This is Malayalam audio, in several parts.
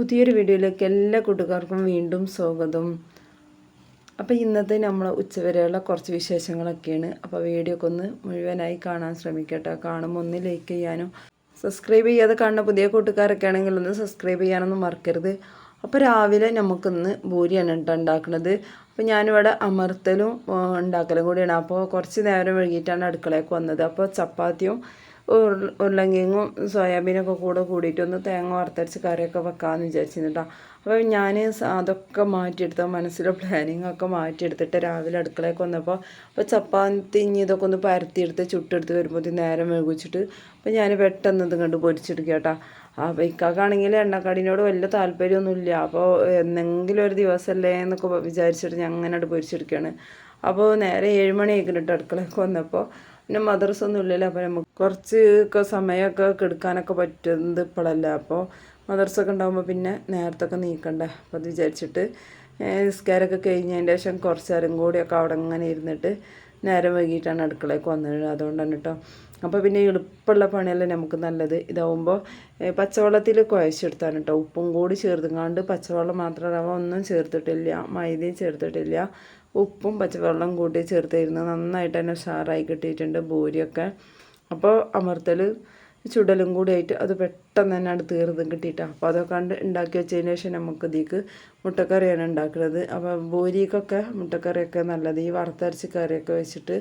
പുതിയൊരു വീഡിയോയിലേക്ക് എല്ലാ കൂട്ടുകാർക്കും വീണ്ടും സ്വാഗതം. അപ്പോൾ ഇന്നത്തെ നമ്മൾ ഉച്ചവരെയുള്ള കുറച്ച് വിശേഷങ്ങളൊക്കെയാണ്. അപ്പോൾ വീഡിയോ ഒക്കെ ഒന്ന് മുഴുവനായി കാണാൻ ശ്രമിക്കട്ടെ. കാണുമ്പോൾ ഒന്ന് ലൈക്ക് ചെയ്യാനും സബ്സ്ക്രൈബ് ചെയ്യാതെ കാണുന്ന പുതിയ കൂട്ടുകാരൊക്കെ ആണെങ്കിൽ ഒന്ന് സബ്സ്ക്രൈബ് ചെയ്യാനൊന്നും മറക്കരുത്. അപ്പോൾ രാവിലെ നമുക്കിന്ന് ഭൂരിയാണ് കേട്ടോ ഉണ്ടാക്കുന്നത് അപ്പോൾ ഞാനിവിടെ അമർത്തലും ഉണ്ടാക്കലും കൂടിയാണ്. അപ്പോൾ കുറച്ച് നേരം വൈകിട്ടാണ് അടുക്കളയൊക്കെ വന്നത്. അപ്പോൾ ചപ്പാത്തിയും ഉരുളങ്കിങ്ങും സോയാബീനൊക്കെ കൂടെ കൂടിയിട്ട് ഒന്ന് തേങ്ങ വറുത്തരച്ച് കറിയൊക്കെ വെക്കാമെന്ന് വിചാരിച്ചിരുന്നു അപ്പോൾ ഞാൻ അതൊക്കെ മാറ്റിയെടുത്ത മനസ്സിലെ പ്ലാനിങ് ഒക്കെ മാറ്റിയെടുത്തിട്ട് രാവിലെ അടുക്കളയൊക്കെ വന്നപ്പോൾ അപ്പോൾ ചപ്പാത്തി ഇനി ഇതൊക്കെ ഒന്ന് പരത്തിയെടുത്ത് ചുട്ടെടുത്ത് വരുമ്പോഴത്തേക്ക് നേരം വൈകിച്ചിട്ട് അപ്പോൾ ഞാൻ പെട്ടെന്ന് ഇത് കണ്ട് പൊരിച്ചെടുക്കുക കേട്ടോ അപ്പോൾ ഇക്കാക്കാണെങ്കിൽ എണ്ണക്കടിനോട് വലിയ താല്പര്യമൊന്നുമില്ല. അപ്പോൾ എന്തെങ്കിലും ഒരു ദിവസമല്ലേ എന്നൊക്കെ വിചാരിച്ചിട്ട് ഞാൻ അങ്ങനെ പൊരിച്ചെടുക്കുകയാണ്. അപ്പോൾ നേരെ ഏഴ് മണി ആയിക്കിട്ട് അടുക്കളയൊക്കെ വന്നപ്പോൾ പിന്നെ മദർസ് ഒന്നും ഇല്ലല്ലോ അപ്പോൾ നമുക്ക് കുറച്ച് ഒക്കെ സമയമൊക്കെ കെടുക്കാനൊക്കെ പറ്റുന്നത് ഇപ്പോഴല്ല അപ്പോൾ മദർസൊക്കെ ഉണ്ടാകുമ്പോൾ പിന്നെ നേരത്തൊക്കെ നീക്കണ്ടേ? അപ്പോൾ അത് വിചാരിച്ചിട്ട് നിസ്കാരമൊക്കെ കഴിഞ്ഞതിന്റെ ശേഷം കുറച്ച് നേരം കൂടിയൊക്കെ അവിടെ അങ്ങനെ ഇരുന്നിട്ട് നേരം വൈകിട്ടാണ് അടുക്കളയ്ക്ക് വന്നത്. അതുകൊണ്ടാണ് കേട്ടോ അപ്പോൾ പിന്നെ എളുപ്പമുള്ള പണിയല്ലേ നമുക്ക് നല്ലത്. ഇതാവുമ്പോൾ പച്ചവെള്ളത്തിൽ കുഴച്ചെടുത്താണ് കേട്ടോ ഉപ്പും കൂടി ചേർത്തുങ്ങാണ്ട് പച്ചവെള്ളം മാത്രം റവ ഒന്നും ചേർത്തിട്ടില്ല. മൈദയും ചേർത്തിട്ടില്ല. ഉപ്പും പച്ചവെള്ളം കൂട്ടി ചേർത്തിരുന്ന് നന്നായിട്ട് തന്നെ ഉഷാറായി കിട്ടിയിട്ടുണ്ട് ഭൂരിയൊക്കെ അപ്പോൾ അമർത്തൽ ചുടലും കൂടി ആയിട്ട് അത് പെട്ടെന്ന് തന്നെ അത് തീർന്ന് കിട്ടിയിട്ടാണ് അപ്പോൾ അതൊക്കെ കണ്ട് ഉണ്ടാക്കി വെച്ചതിന് ശേഷം നമുക്ക് ഇതിക്ക് മുട്ടക്കറിയാണ് ഉണ്ടാക്കുന്നത് അപ്പോൾ ഭൂരിക്കൊക്കെ മുട്ടക്കറിയൊക്കെ നല്ലത്. ഈ വറുത്തരച്ച് കറിയൊക്കെ വെച്ചിട്ട്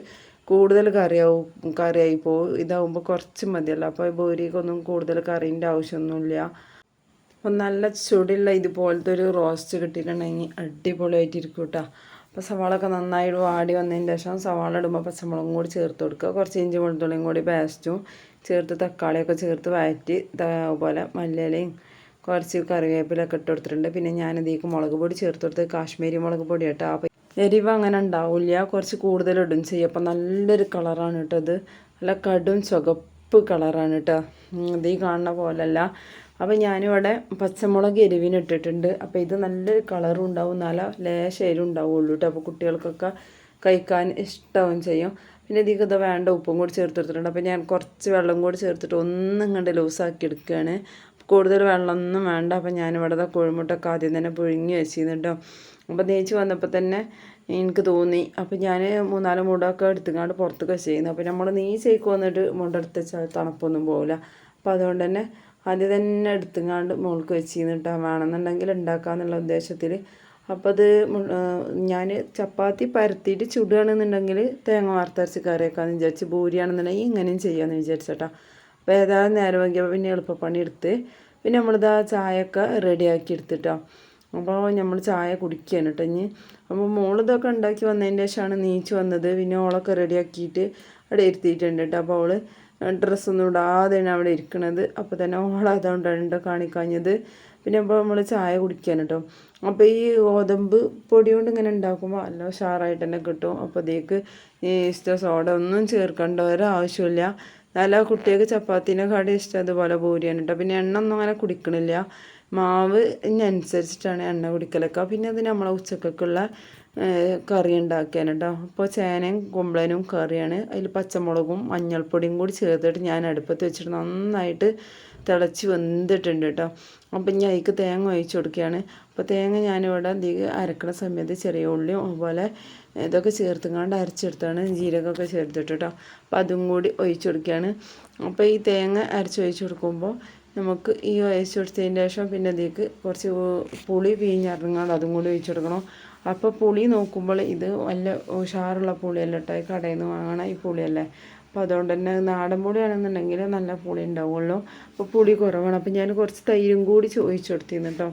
കൂടുതൽ കറിയാവും കറിയായി പോകും ഇതാവുമ്പോൾ കുറച്ച് മതിയല്ലോ. അപ്പോൾ ബോരിക്കൊന്നും കൂടുതൽ കറീന്റെ ആവശ്യമൊന്നുമില്ല അപ്പം നല്ല ചുടിയുള്ള ഇതുപോലത്തെ ഒരു റോസ്റ്റ് കിട്ടിയിട്ടുണ്ടെങ്കിൽ അടിപൊളിയായിട്ടിരിക്കും കേട്ടോ അപ്പോൾ സവാളൊക്കെ നന്നായിട്ട് വാടി വന്നതിന് ശേഷം സവാള ഇടുമ്പോൾ പച്ചമുളകും കൂടി ചേർത്ത് കൊടുക്കുക. കുറച്ച് ഇഞ്ചി വെളുത്തുള്ളിയും കൂടി പേസ്റ്റും ചേർത്ത് തക്കാളിയൊക്കെ ചേർത്ത് വഴറ്റി അതുപോലെ മല്ലിയിലയും കുറച്ച് കറിവേപ്പിലൊക്കെ ഇട്ട് കൊടുത്തിട്ടുണ്ട്. പിന്നെ ഞാൻ ഇതിലേക്ക് മുളക് പൊടി ചേർത്ത് കൊടുത്ത് കാശ്മീരി മുളക് പൊടി കേട്ടോ എരിവ് അങ്ങനെ ഉണ്ടാവില്ല. കുറച്ച് കൂടുതൽ ഇടും ചെയ്യും. അപ്പം നല്ലൊരു കളറാണ് കേട്ടോ ഇത്. നല്ല കടും ചുവപ്പ് കളറാണ് കേട്ടോ. അത് ഈ കാണുന്ന പോലല്ല. അപ്പോൾ ഞാനിവിടെ പച്ചമുളക് എരിവിന് ഇട്ടിട്ടുണ്ട്. അപ്പോൾ ഇത് നല്ലൊരു കളറും ഉണ്ടാവും. നല്ല ലേശ എരിവ് ഉണ്ടാവുള്ളൂ കേട്ടോ. അപ്പോൾ കുട്ടികൾക്കൊക്കെ കഴിക്കാൻ ഇഷ്ടവും ചെയ്യും. പിന്നെ ഇതിക്ക് ഇത് വേണ്ട ഉപ്പും കൂടി ചേർത്തെടുത്തിട്ടുണ്ട് അപ്പോൾ ഞാൻ കുറച്ച് വെള്ളം കൂടി ചേർത്തിട്ട് ഒന്നും കണ്ട് ലൂസാക്കി എടുക്കുകയാണ്. കൂടുതൽ വെള്ളമൊന്നും വേണ്ട. അപ്പോൾ ഞാനിവിടെ കുഴിമുട്ടൊക്കെ ആദ്യം തന്നെ പുഴുങ്ങി വെച്ചിരുന്നു അപ്പോൾ തേച്ച് വന്നപ്പോൾ തന്നെ എനിക്ക് തോന്നി. അപ്പം ഞാൻ മൂന്നാൽ മുടൊക്കെ എടുത്തുങ്ങാണ്ട് പുറത്തൊക്കെ ചെയ്യുന്നു. അപ്പോൾ നമ്മൾ നീ ചേക്ക് വന്നിട്ട് മുണ്ട വെച്ചാൽ തണുപ്പൊന്നും പോകില്ല അപ്പം അതുകൊണ്ട് തന്നെ ആദ്യം തന്നെ എടുത്തുങ്ങാണ്ട് മുകൾക്ക് വെച്ച് കേട്ടോ വേണമെന്നുണ്ടെങ്കിൽ ഉണ്ടാക്കാമെന്നുള്ള ഉദ്ദേശത്തിൽ അപ്പോൾ അത് ഞാൻ ചപ്പാത്തി പരത്തിയിട്ട് ചുടുകയാണെന്നുണ്ടെങ്കിൽ തേങ്ങ വറുത്തരച്ച് കറിയൊക്കെയാണെന്ന് വിചാരിച്ച് ഭൂരിയാണെന്നുണ്ടെങ്കിൽ ഇങ്ങനെയും ചെയ്യാമെന്ന് വിചാരിച്ചേട്ടാ അപ്പോൾ ഏതായാലും നേരം പിന്നെ എളുപ്പപ്പണി എടുത്ത് പിന്നെ നമ്മളിതാ ചായയൊക്കെ റെഡിയാക്കി എടുത്തിട്ടോ അപ്പോൾ നമ്മൾ ചായ കുടിക്കുകയാണ് കേട്ടോ ഇനി അപ്പോൾ മോളിതൊക്കെ ഉണ്ടാക്കി വന്നതിന്റെ ശേഷമാണ് നീച്ച് വന്നത്. പിന്നെ ഓളൊക്കെ റെഡിയാക്കിയിട്ട് അവിടെ ഇരുത്തിയിട്ടുണ്ട് കേട്ടോ. അപ്പോൾ അവൾ ഡ്രസ്സൊന്നും ഇടാതെയാണ് അവിടെ ഇരിക്കണത്. അപ്പോൾ തന്നെ ഓളതുകൊണ്ടാണ് കേട്ടോ കാണിക്കാഞ്ഞത്. പിന്നെ അപ്പോൾ നമ്മൾ ചായ കുടിക്കാൻ കേട്ടോ. അപ്പോൾ ഈ ഗോതമ്പ് പൊടി കൊണ്ട് ഇങ്ങനെ ഉണ്ടാക്കുമ്പോൾ നല്ല ഉഷാറായിട്ട് തന്നെ കിട്ടും. അപ്പോൾ അതേക്ക് ഇഷ്ട സോഡ ഒന്നും ചേർക്കേണ്ട ഒരാവശ്യമില്ല നല്ല കുട്ടികൾക്ക് ചപ്പാത്തിനെ കാട്ടി ഇഷ്ടം അതുപോലെ പൂരിയാണ് കേട്ടോ. പിന്നെ എണ്ണ ഒന്നും അങ്ങനെ കുടിക്കണില്ല. മാവ് ഇതിനനുസരിച്ചിട്ടാണ് എണ്ണ കുടിക്കലൊക്കെ. പിന്നെ അത് നമ്മളെ ഉച്ചക്കൊക്കെയുള്ള കറി ഉണ്ടാക്കിയാണ് കേട്ടോ അപ്പോൾ ചേനയും കുമ്പളനും കറിയാണ്. അതിൽ പച്ചമുളകും മഞ്ഞൾപ്പൊടിയും കൂടി ചേർത്തിട്ട് ഞാൻ അടുപ്പത്ത് വെച്ചിട്ട് നന്നായിട്ട് തിളച്ച് വെന്തിട്ടുണ്ട് കേട്ടോ അപ്പം ഞാൻ അതിക്ക് തേങ്ങ ഒഴിച്ചു കൊടുക്കുകയാണ്. അപ്പോൾ തേങ്ങ ഞാനിവിടെ അധികം അരക്കണ സമയത്ത് ചെറിയ ഉള്ളിയും അതുപോലെ ഇതൊക്കെ ചേർത്തുങ്ങാണ്ട് അരച്ചെടുത്താണ്. ജീരകമൊക്കെ ചേർത്തിട്ട് കേട്ടോ അപ്പോൾ അതും കൂടി ഒഴിച്ചു കൊടുക്കുകയാണ്. അപ്പോൾ ഈ തേങ്ങ അരച്ചൊഴിച്ചു കൊടുക്കുമ്പോൾ നമുക്ക് ഈ ഒഴിച്ച് കൊടുത്തതിന് ശേഷം പിന്നെ അതിലേക്ക് കുറച്ച് പുളി പിഴിഞ്ഞിറങ്ങാണ്ട് അതും കൂടി ഒഴിച്ച് കൊടുക്കണം അപ്പോൾ പുളി നോക്കുമ്പോൾ ഇത് നല്ല ഉഷാറുള്ള പുളിയല്ല കേട്ടോ ഈ കടയിൽ നിന്ന് വാങ്ങണ ഈ പുളിയല്ലേ. അപ്പോൾ അതുകൊണ്ട് തന്നെ നാടൻ പുളിയാണെന്നുണ്ടെങ്കിൽ നല്ല പുളി ഉണ്ടാവുള്ളൂ. അപ്പോൾ പുളി കുറവാണ്. അപ്പോൾ ഞാൻ കുറച്ച് തൈരും കൂടി ചോദിച്ചു കൊടുത്തിരുന്നു കേട്ടോ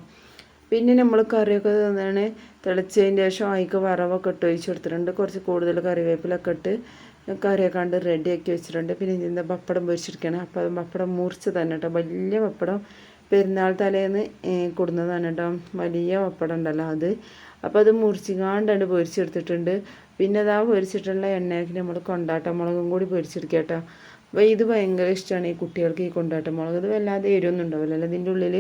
പിന്നെ നമ്മൾ കറിയൊക്കെ തന്നെയാണ് തിളച്ചതിന് ശേഷം അതിക്ക് വറവൊക്കെ ഇട്ട് ഒഴിച്ച് കൊടുത്തിട്ടുണ്ട് കുറച്ച് കൂടുതൽ കറിവേപ്പിലൊക്കെ ഇട്ട് കറിയൊക്കെ കണ്ട് റെഡിയാക്കി വെച്ചിട്ടുണ്ട്. പിന്നെ ഇതിന്റെ പപ്പടം പൊരിച്ചിരിക്കുകയാണ് അപ്പോൾ അത് പപ്പടം മുറിച്ച് തന്നെ കേട്ടോ. വലിയ പപ്പടം പെരുന്നാൾ തലേന്ന് കൊടുന്നതാണ് കേട്ടോ. വലിയ പപ്പടം ഉണ്ടല്ലോ അത്. അപ്പോൾ അത് മുറിച്ചിങ്ങാണ്ടാണ്ട് പൊരിച്ചെടുത്തിട്ടുണ്ട്. പിന്നെ അതാ പൊരിച്ചിട്ടുള്ള എണ്ണയ്ക്ക് നമ്മൾ കൊണ്ടാട്ട മുളകും കൂടി പൊരിച്ചെടുക്കുക കേട്ടോ. അപ്പോൾ ഇത് ഭയങ്കര ഇഷ്ടമാണ് ഈ കുട്ടികൾക്ക് ഈ കൊണ്ടാട്ട മുളക്. ഇത് വല്ലാതെ എരിവൊന്നും ഉണ്ടാവില്ലല്ലോ ഇതിന്റെ ഉള്ളിൽ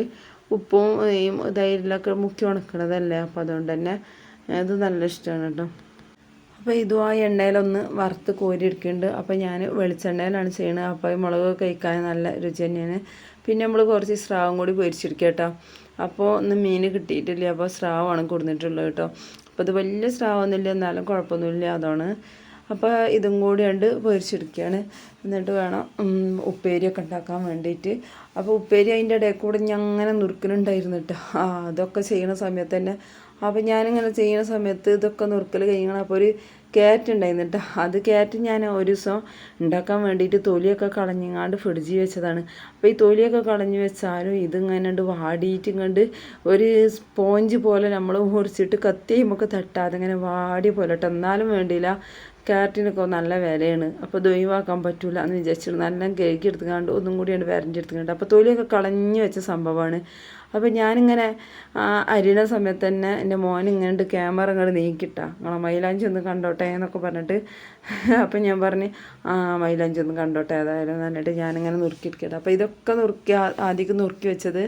ഉപ്പും ഈ തൈരിലൊക്കെ മുക്കി ഉണക്കണതല്ലേ? അപ്പോൾ അതുകൊണ്ട് തന്നെ അത് നല്ല ഇഷ്ടമാണ് കേട്ടോ. അപ്പോൾ ഇതും ആ എണ്ണയിലൊന്ന് വറുത്ത് കോരി എടുക്കുന്നുണ്ട്. അപ്പോൾ ഞാൻ വെളിച്ചെണ്ണയിലാണ് ചെയ്യുന്നത് അപ്പോൾ മുളക് കഴിക്കാൻ നല്ല രുചി തന്നെയാണ്. പിന്നെ നമ്മൾ കുറച്ച് സ്രാവും കൂടി പൊരിച്ചെടുക്കുക കേട്ടോ. അപ്പോൾ ഒന്ന് മീൻ കിട്ടിയിട്ടില്ല. അപ്പോൾ സ്രാവാണ് കൊടുത്തിട്ടുള്ളത് കേട്ടോ. അപ്പോൾ ഇത് വലിയ സ്രാവൊന്നുമില്ല. എന്നാലും കുഴപ്പമൊന്നുമില്ല. അതാണ്. അപ്പോൾ ഇതും കൂടി ഉണ്ട് പൊരിച്ചെടുക്കുകയാണ്. എന്നിട്ട് വേണം ഉപ്പേരിയൊക്കെ ഉണ്ടാക്കാൻ വേണ്ടിയിട്ട്. അപ്പോൾ ഉപ്പേരി അതിന്റെ ഇടയിൽ കൂടെ ഞാൻ അങ്ങനെ നുറുക്കലുണ്ടായിരുന്നു കേട്ടോ. അതൊക്കെ ചെയ്യുന്ന സമയത്ത് തന്നെ അപ്പോൾ ഞാനിങ്ങനെ ചെയ്യുന്ന സമയത്ത് ഇതൊക്കെ നുറുക്കൽ കഴിയണം അപ്പോൾ ഒരു ക്യാറ്റ് ഉണ്ടായിരുന്നു അത് ക്യാറ്റ് ഞാൻ ഒരു ദിവസം ഉണ്ടാക്കാൻ വേണ്ടിയിട്ട് തൊലിയൊക്കെ കളഞ്ഞങ്ങാണ്ട് ഫ്രിഡ്ജിൽ വെച്ചതാണ്. അപ്പോൾ ഈ തൊലിയൊക്കെ കളഞ്ഞ് വെച്ചാലും ഇതിങ്ങനെ ഉണ്ട് വാടിയിട്ട് ഇങ്ങോട്ട് ഒരു സ്പോഞ്ച് പോലെ നമ്മൾ മുറിച്ചിട്ട് കത്തി നമുക്ക് തട്ടാതെ ഇങ്ങനെ വാടി പോലെ എന്നാലും വേണ്ടിയില്ല. ക്യാരറ്റിനൊക്കെ നല്ല വിലയാണ്. അപ്പോൾ ഒഴിവാക്കാൻ പറ്റില്ല എന്ന് വിചാരിച്ചിട്ട് നല്ല കേക്ക് എടുത്തുകൊണ്ട് ഒന്നും കൂടിയാണ് വരണ്ടി എടുത്തുകൊണ്ട് അപ്പോൾ തൊലിയൊക്കെ കളഞ്ഞു വെച്ച സംഭവമാണ് അപ്പോൾ ഞാനിങ്ങനെ അരിയുടെ സമയത്ത് തന്നെ എന്റെ മോൻ ഇങ്ങനെ ക്യാമറ ഇങ്ങോട്ട് നീക്കിട്ടാ നിങ്ങളെ മൈലാഞ്ചി ഒന്ന് കണ്ടോട്ടെ എന്നൊക്കെ പറഞ്ഞിട്ട് അപ്പം ഞാൻ പറഞ്ഞ് ആ മൈലാഞ്ചി ഒന്ന് കണ്ടോട്ടെ ഏതായാലും എന്നിട്ട് ഞാനിങ്ങനെ നുറുക്കിയിരിക്കട്ടെ അപ്പോൾ ഇതൊക്കെ നുറുക്കി ആദ്യം നുറുക്കി വെച്ചത്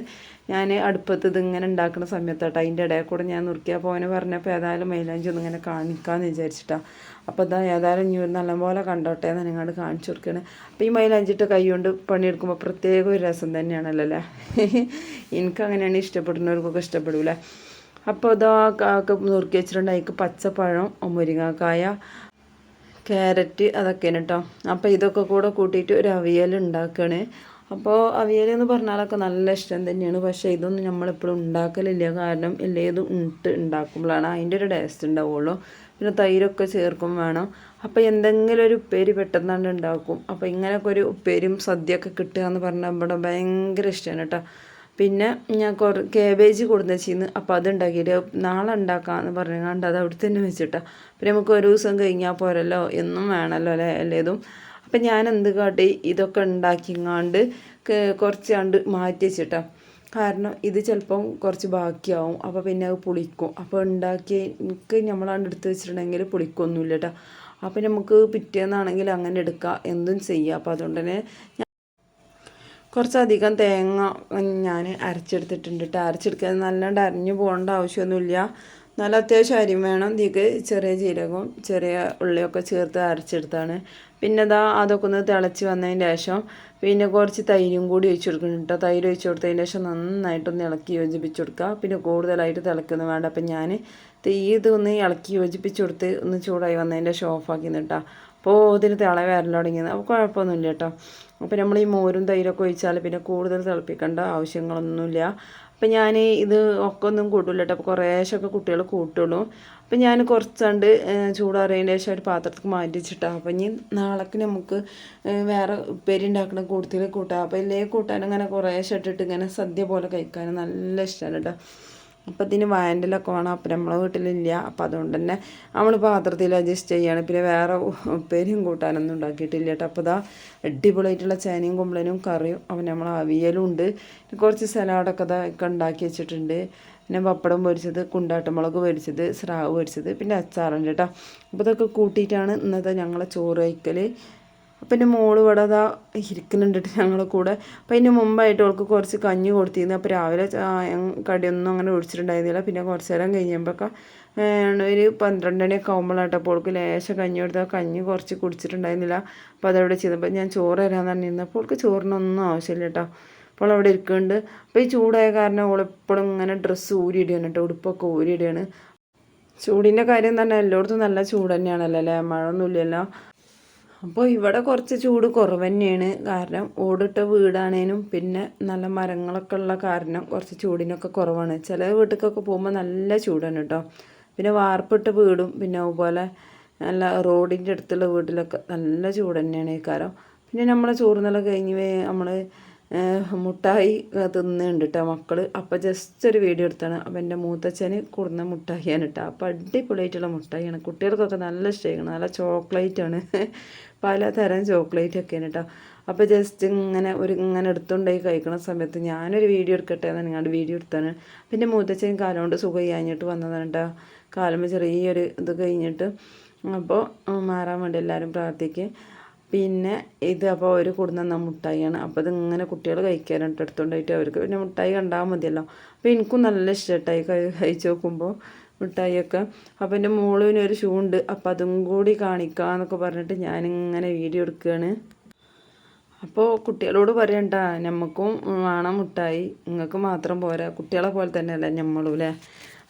ഞാൻ അടുപ്പത്ത് ഇതിങ്ങനെ ഉണ്ടാക്കുന്ന സമയത്താട്ടോ. അതിന്റെ ഇടയിൽ കൂടെ ഞാൻ നുറുക്കിയാൽ പോവനെ പറഞ്ഞപ്പോൾ ഏതായാലും മൈലാഞ്ചി ഒന്ന് ഇങ്ങനെ കാണിക്കാമെന്ന് വിചാരിച്ചിട്ടാണ് അപ്പോൾ ഇതാ ഏതായാലും ഇനി ഒരു നല്ലപോലെ കണ്ടോട്ടെ എന്ന് നിങ്ങൾ കാണിച്ചു കൊടുക്കുകയാണ്. അപ്പോൾ ഈ മൈലാഞ്ചിട്ട് കൈ കൊണ്ട് പണിയെടുക്കുമ്പോൾ പ്രത്യേക ഒരു രസം തന്നെയാണല്ലോ അല്ലേ? എനിക്ക് അങ്ങനെയാണ് ഇഷ്ടപ്പെടുന്നവർക്കൊക്കെ ഇഷ്ടപ്പെടില്ല അപ്പോൾ ഇതാ ഒക്കെ നുറുക്കി വെച്ചിട്ടുണ്ട്. അതിക്ക് പച്ചപ്പഴം മുരിങ്ങാക്കായ ക്യാരറ്റ് അതൊക്കെയാണ് കേട്ടോ അപ്പോൾ ഇതൊക്കെ കൂടെ കൂട്ടിയിട്ട് ഒരു അവിയൽ ഉണ്ടാക്കുകയാണ് അപ്പോൾ അവിയൽ എന്ന് പറഞ്ഞാലൊക്കെ നല്ല ഇഷ്ടം തന്നെയാണ്. പക്ഷേ ഇതൊന്നും നമ്മളെപ്പോഴും ഉണ്ടാക്കലില്ല. കാരണം ഇല്ലേ ഇത് ഇട്ട് ഉണ്ടാക്കുമ്പോഴാണ് അതിന്റെ ഒരു ടേസ്റ്റ് ഉണ്ടാവുള്ളൂ. പിന്നെ തൈരൊക്കെ ചേർക്കും വേണം. അപ്പോൾ എന്തെങ്കിലും ഒരു ഉപ്പേരി പെട്ടെന്നാണ്ട് ഉണ്ടാക്കും. അപ്പോൾ ഇങ്ങനെയൊക്കെ ഒരു ഉപ്പേരിയും സദ്യയൊക്കെ കിട്ടുക എന്ന് പറഞ്ഞാൽ ഇവിടെ ഭയങ്കര ഇഷ്ടമാണ് കേട്ടോ പിന്നെ ഞാൻ കുറേ കേബേജ് കൊടുന്ന് വെച്ചിരുന്നു അപ്പോൾ അത് ഉണ്ടാക്കിയിട്ട് നാളെ ഉണ്ടാക്കാമെന്ന് പറഞ്ഞുകൊണ്ട് അത് അവിടെ തന്നെ വെച്ചിട്ടാ. പിന്നെ നമുക്ക് ഒരു ദിവസം കഴിഞ്ഞാൽ പോരല്ലോ എന്നും വേണമല്ലോ അല്ലേ അല്ലേതും അപ്പം ഞാൻ എന്ത് കാട്ടി ഇതൊക്കെ ഉണ്ടാക്കിങ്ങാണ്ട് കുറച്ച് കണ്ട് മാറ്റി വെച്ചിട്ടാ കാരണം ഇത് ചിലപ്പം കുറച്ച് ബാക്കിയാവും. അപ്പോൾ പിന്നെ അത് പുളിക്കും. അപ്പോൾ ഉണ്ടാക്കി എനിക്ക് നമ്മളാണ്ട് എടുത്ത് വെച്ചിട്ടുണ്ടെങ്കിൽ പുളിക്കൊന്നുമില്ല കേട്ടോ അപ്പോൾ നമുക്ക് പിറ്റേന്നാണെങ്കിൽ അങ്ങനെ എടുക്കാം. എന്തും ചെയ്യാം. അപ്പോൾ അതുകൊണ്ട് തന്നെ കുറച്ചധികം തേങ്ങ ഞാൻ അരച്ചെടുത്തിട്ടുണ്ട് കേട്ടോ അരച്ചെടുക്കാൻ നല്ലോണ്ട് അരിഞ്ഞു പോകേണ്ട ആവശ്യമൊന്നുമില്ല. നല്ല അത്യാവശ്യം അരിയും വേണം. ഇതിക്ക് ചെറിയ ജീരകവും ചെറിയ ഉള്ളിയൊക്കെ ചേർത്ത് അരച്ചെടുത്താണ്. പിന്നെ ഇതാ അതൊക്കെ ഒന്ന് തിളച്ച് വന്നതിന് ശേഷം പിന്നെ കുറച്ച് തൈരും കൂടി ഒഴിച്ചു കൊടുക്കണം കേട്ടോ തൈര് ഒഴിച്ചു കൊടുത്തതിന് ശേഷം നന്നായിട്ടൊന്ന് ഇളക്കി യോജിപ്പിച്ച് കൊടുക്കുക പിന്നെ കൂടുതലായിട്ട് തിളക്കുന്നു വേണ്ട. അപ്പം ഞാൻ തീ ഇത് ഒന്ന് ഇളക്കി യോജിപ്പിച്ച് കൊടുത്ത് ഒന്ന് ചൂടായി വന്നതിന്റെ ശേഷം ഓഫാക്കി നിട്ടാ അപ്പോൾ ഇതിന് തിള വരൽ തുടങ്ങിയത്. അപ്പോൾ കുഴപ്പമൊന്നുമില്ല കേട്ടോ. അപ്പോൾ നമ്മൾ ഈ മോരും തൈരൊക്കെ ഒഴിച്ചാൽ പിന്നെ കൂടുതൽ തിളപ്പിക്കേണ്ട ആവശ്യങ്ങളൊന്നുമില്ല. അപ്പം ഞാൻ ഇത് ഒക്കെ ഒന്നും കൂട്ടില്ല കേട്ടോ. അപ്പോൾ കുറേശ്ശൊക്കെ കുട്ടികൾ കൂട്ടുള്ളൂ. അപ്പം ഞാൻ കുറച്ചുണ്ട് ചൂടാറിയതിന് ശേഷം ഒരു പാത്രത്തിൽ മാറ്റി വെച്ചിട്ടാണ് അപ്പം ഇനി നാളേക്ക് നമുക്ക് വേറെ ഉപ്പേരി ഉണ്ടാക്കണ കൂടുതൽ കൂട്ടാം. അപ്പോൾ ഇല്ലേ കൂട്ടാൻ അങ്ങനെ കുറേശ്ശെ ഇട്ടിട്ട് ഇങ്ങനെ സദ്യ പോലെ കഴിക്കാൻ നല്ല ഇഷ്ടമാണ് കേട്ടോ. അപ്പം ഇതിന് വയന്റിലൊക്കെ വേണം. അപ്പം നമ്മളെ വീട്ടിലില്ല. അപ്പം അതുകൊണ്ട് തന്നെ നമ്മൾ പാത്രത്തിൽ അഡ്ജസ്റ്റ് ചെയ്യാണ്. പിന്നെ വേറെ ഉപ്പേരിയും കൂട്ടാനൊന്നും ഉണ്ടാക്കിയിട്ടില്ല കേട്ടോ അപ്പോൾ ഇതാ അടിപൊളിയായിട്ടുള്ള ചേനയും കുമ്പളനും കറിയും അപ്പം നമ്മൾ അവിയലും ഉണ്ട്. കുറച്ച് സലാഡൊക്കെ ഇതൊക്കെ ഉണ്ടാക്കി വെച്ചിട്ടുണ്ട്. പിന്നെ പപ്പടം പൊരിച്ചത് കുണ്ടാട്ടമുളക് പൊരിച്ചത് സ്രാവ് പൊരിച്ചത് പിന്നെ അച്ചാറുണ്ട് കേട്ടോ അപ്പോൾ ഇതൊക്കെ കൂട്ടിയിട്ടാണ് ഇന്നത്തെ ഞങ്ങളെ ചോറ് കഴിക്കൽ അപ്പം എന്റെ മോൾ ഇവിടെ അതാ ഇരിക്കുന്നുണ്ട് ഞങ്ങളെ കൂടെ. അപ്പം അതിന് മുമ്പായിട്ട് അവൾക്ക് കുറച്ച് കഞ്ഞി കൊടുത്തിരുന്നു. അപ്പോൾ രാവിലെ കടിയൊന്നും അങ്ങനെ ഒഴിച്ചിട്ടുണ്ടായിരുന്നില്ല. പിന്നെ കുറച്ച് നേരം കഴിഞ്ഞപ്പോഴൊക്കെ ഒരു പന്ത്രണ്ട് മണിയൊക്കെ ആകുമ്പോഴാട്ടോ അപ്പോൾ അവൾക്ക് ലേശം കഞ്ഞി കൊടുത്താൽ കഞ്ഞി കുറച്ച് കുടിച്ചിട്ടുണ്ടായിരുന്നില്ല. അപ്പോൾ അതവിടെ ചെയ്തപ്പോൾ ഞാൻ ചോറ് തരാമെന്ന് പറഞ്ഞിരുന്നു. അപ്പോൾ അവൾക്ക് ചോറിനൊന്നും ആവശ്യമില്ല കേട്ടോ അപ്പോൾ അവിടെ ഇരിക്കുന്നുണ്ട്. അപ്പോൾ ഈ ചൂടായ കാരണം അവളെപ്പോഴും ഇങ്ങനെ ഡ്രസ്സ് ഊരിയിടുകയാണ് കേട്ടോ ഉടുപ്പൊക്കെ ഊരിയിടുകയാണ് ചൂടിന്റെ കാര്യം തന്നെ എല്ലായിടത്തും നല്ല ചൂട് തന്നെയാണല്ലോ അല്ലേ? മഴ ഒന്നുമില്ലല്ലോ അപ്പോൾ ഇവിടെ കുറച്ച് ചൂട് കുറവ് തന്നെയാണ് കാരണം ഓടിട്ട വീടാണേനും പിന്നെ നല്ല മരങ്ങളൊക്കെ ഉള്ള കാരണം കുറച്ച് ചൂടിനൊക്കെ കുറവാണ്. ചില വീട്ടിലേക്കൊക്കെ പോകുമ്പോൾ നല്ല ചൂടാണ് കേട്ടോ പിന്നെ വാർപ്പിട്ട വീടും പിന്നെ അതുപോലെ നല്ല റോഡിന്റെ അടുത്തുള്ള വീട്ടിലൊക്കെ നല്ല ചൂട് തന്നെയാണ് ഈ കാരം പിന്നെ നമ്മളെ നല്ല കഴിഞ്ഞ് നമ്മൾ മുട്ടായി തിന്നുന്നുണ്ട് കേട്ടോ മക്കൾ അപ്പോൾ ജസ്റ്റ് ഒരു വീഡിയോ എടുത്താണ്. അപ്പോൾ എന്റെ മൂത്തച്ഛന് കൂടുന്ന മുട്ടായിയാണ് കേട്ടോ അപ്പോൾ അടിപൊളിയായിട്ടുള്ള മുട്ടായിയാണ്. കുട്ടികൾക്കൊക്കെ നല്ല ഇഷ്ടമാണ് നല്ല ചോക്ലേറ്റാണ് പലതരം ചോക്ലേറ്റ് ഒക്കെയാണ് കേട്ടോ അപ്പോൾ ജസ്റ്റ് ഇങ്ങനെ ഒരു ഇങ്ങനെ എടുത്തുകൊണ്ടായി കഴിക്കുന്ന സമയത്ത് ഞാനൊരു വീഡിയോ എടുക്കട്ടെ എന്ന് നിങ്ങളുടെ വീഡിയോ എടുത്താണ്. പിന്നെ മൂത്തച്ഛൻ കാലം കൊണ്ട് സുഖം കഴിഞ്ഞിട്ട് വന്നതാണ് കേട്ടോ കാലം ചെറിയൊരു ഇത് കഴിഞ്ഞിട്ട്. അപ്പോൾ മാറാൻ വേണ്ടി എല്ലാവരും പ്രാർത്ഥിക്കുക പിന്നെ ഇത് അപ്പോൾ അവർ കൊടുന്ന മുട്ടായിയാണ്. അപ്പോൾ ഇതിങ്ങനെ കുട്ടികൾ കഴിക്കാനായിട്ട് എടുത്തുകൊണ്ടായിട്ട് അവർക്ക് പിന്നെ മുട്ടായി കണ്ടാൽ മതിയല്ലോ. അപ്പോൾ എനിക്കും നല്ല ഇഷ്ടമായി കഴിച്ച് നോക്കുമ്പോൾ മുട്ടായിയൊക്കെ. അപ്പോൾ എന്റെ മോളിന് ഒരു ഷൂ ഉണ്ട്. അപ്പോൾ അതും കൂടി കാണിക്കാമെന്നൊക്കെ പറഞ്ഞിട്ട് ഞാനിങ്ങനെ വീഡിയോ എടുക്കുകയാണ് അപ്പോൾ കുട്ടികളോട് പറയണ്ട നമുക്കും വേണം മുട്ടായി. നിങ്ങൾക്ക് മാത്രം പോരാ. കുട്ടികളെ പോലെ തന്നെയല്ലേ നമ്മളും അല്ലേ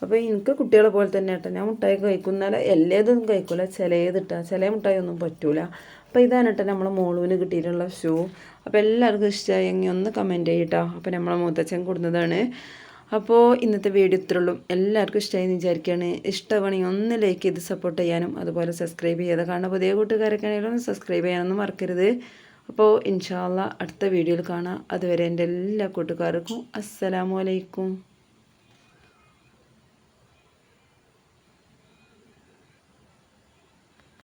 അപ്പോൾ എനിക്ക് കുട്ടികളെ പോലെ തന്നെ കേട്ടോ ഞാൻ മുട്ടായി കഴിക്കുന്നാലേ എല്ലാതൊന്നും കഴിക്കില്ല ചിലതിട്ടാ ചില മുട്ടായി ഒന്നും പറ്റൂല. അപ്പോൾ ഇതാണ് കേട്ടോ നമ്മൾ മോളുവിന് കിട്ടിയിട്ടുള്ള ഷൂ അപ്പോൾ എല്ലാവർക്കും ഇഷ്ടമായെങ്കിൽ ഒന്ന് കമന്റ് ചെയ്യട്ടോ. അപ്പോൾ നമ്മളെ മൂത്തച്ഛൻ കൊടുത്തതാണ് അപ്പോൾ ഇന്നത്തെ വീഡിയോ ഇത്രയുള്ളൂ എല്ലാവർക്കും ഇഷ്ടമായി വിചാരിക്കുകയാണ് ഇഷ്ടമാണെങ്കിൽ ഒന്ന് ലൈക്ക് ചെയ്ത് സപ്പോർട്ട് ചെയ്യാനും അതുപോലെ സബ്സ്ക്രൈബ് ചെയ്ത് കാണാൻ പുതിയ കൂട്ടുകാരൊക്കെ ആണെങ്കിലും സബ്സ്ക്രൈബ് ചെയ്യാനൊന്നും മറക്കരുത്. അപ്പോൾ ഇൻഷാല്ല അടുത്ത വീഡിയോയിൽ കാണാം. അതുവരെ എന്റെ എല്ലാ കൂട്ടുകാർക്കും അസ്സലാമു അലൈക്കും.